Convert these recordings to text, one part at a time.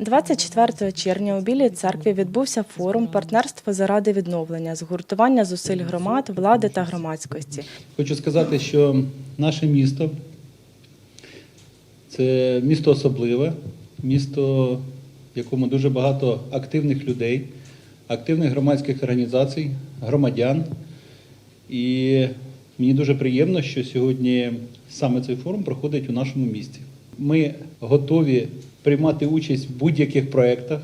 24 червня у Білій церкві відбувся форум партнерство заради відновлення, згуртування зусиль громад, влади та громадськості. Хочу сказати, що наше місто це місто особливе, місто, в якому дуже багато активних людей, активних громадських організацій, громадян. І мені дуже приємно, що сьогодні саме цей форум проходить у нашому місті. Ми готові приймати участь в будь-яких проєктах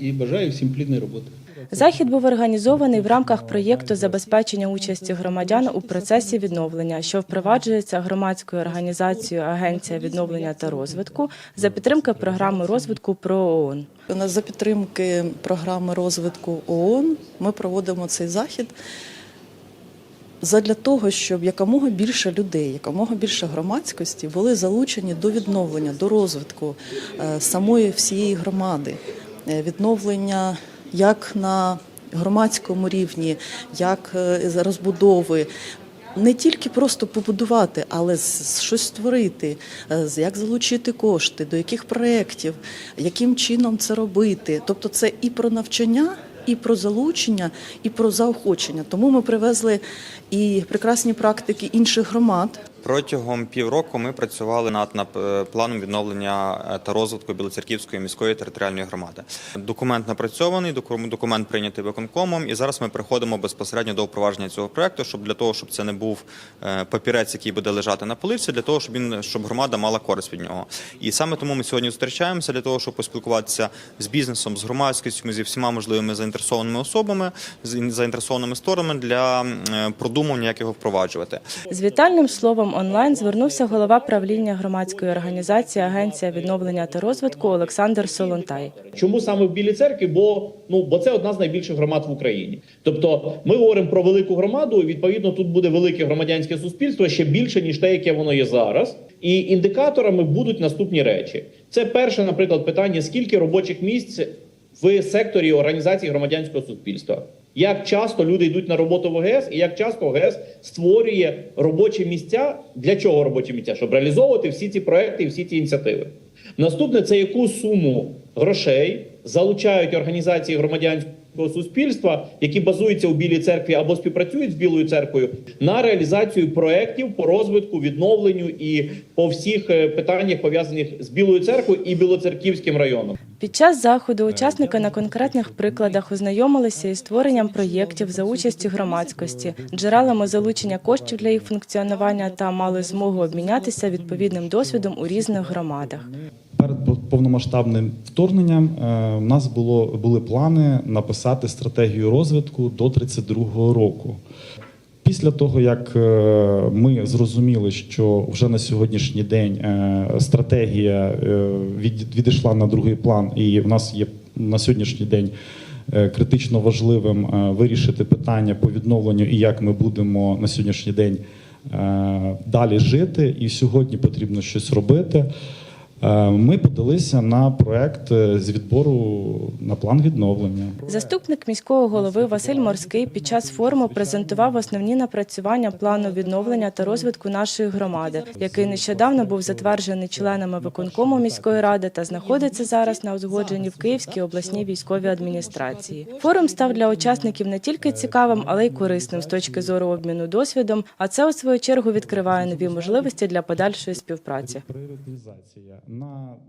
і бажаю всім плідної роботи. Захід був організований в рамках проєкту забезпечення участі громадян у процесі відновлення, що впроваджується громадською організацією Агенція відновлення та розвитку за підтримки програми розвитку про ООН. За підтримки програми розвитку ООН ми проводимо цей захід задля того, щоб якомога більше людей, якомога більше громадськості були залучені до відновлення, до розвитку е, самої всієї громади, Е, відновлення як на громадському рівні, як е, розбудови. Не тільки просто побудувати, але щось створити, як залучити кошти, до яких проєктів, яким чином це робити. Тобто це і про навчання, і про залучення, і про заохочення. Тому ми привезли і прекрасні практики інших громад. Протягом півроку ми працювали над е, планом відновлення е, та розвитку Білоцерківської міської територіальної громади. Документ напрацьований, доку- документ прийнятий виконкомом, і зараз ми переходимо безпосередньо до впровадження цього проекту, щоб для того, щоб це не був е, папірець, який буде лежати на полиці, для того, щоб він щоб громада мала користь від нього. І саме тому ми сьогодні зустрічаємося для того, щоб поспілкуватися з бізнесом, з громадськістю, зі всіма можливими заінтересованими особами, з заінтересованими сторонами для продумування, як його впроваджувати. З вітальним словом онлайн звернувся голова правління громадської організації Агенція відновлення та розвитку Олександр Солонтай. Чому саме в Білій церкві? Бо ну бо це одна з найбільших громад в Україні. Тобто, ми говоримо про велику громаду. і, Відповідно, тут буде велике громадянське суспільство ще більше ніж те, яке воно є зараз. І індикаторами будуть наступні речі. Це перше, наприклад, питання: скільки робочих місць в секторі організації громадянського суспільства. Як часто люди йдуть на роботу в ОГС, і як часто ОГС створює робочі місця для чого робочі місця? Щоб реалізовувати всі ці проекти і всі ці ініціативи. Наступне це яку суму грошей залучають організації громадянського суспільства, які базуються у Білій церкві або співпрацюють з Білою церквою, на реалізацію проєктів по розвитку, відновленню і по всіх е, питаннях пов'язаних з Білою церквою і Білоцерківським районом. Під час заходу учасники на конкретних прикладах ознайомилися із створенням проєктів за участі громадськості, джерелами залучення коштів для їх функціонування та мали змогу обмінятися відповідним досвідом у різних громадах. Повномасштабним вторгненням е, в нас було були плани написати стратегію розвитку до 32-го року. Після того, як е, ми зрозуміли, що вже на сьогоднішній день е, стратегія е, відійшла на другий план, і в нас є на сьогоднішній день е, критично важливим е, вирішити питання по відновленню і як ми будемо на сьогоднішній день е, далі жити, і сьогодні потрібно щось робити. Е, Ми подалися на проект е, з відбору на план відновлення. Заступник міського голови Василь Морський під час форуму презентував основні напрацювання плану відновлення та розвитку нашої громади, який нещодавно був затверджений членами виконкому міської ради та знаходиться зараз на узгодженні в Київській обласній військовій адміністрації. Форум став для учасників не тільки цікавим, але й корисним з точки зору обміну досвідом. А це у свою чергу відкриває нові можливості для подальшої співпраці. На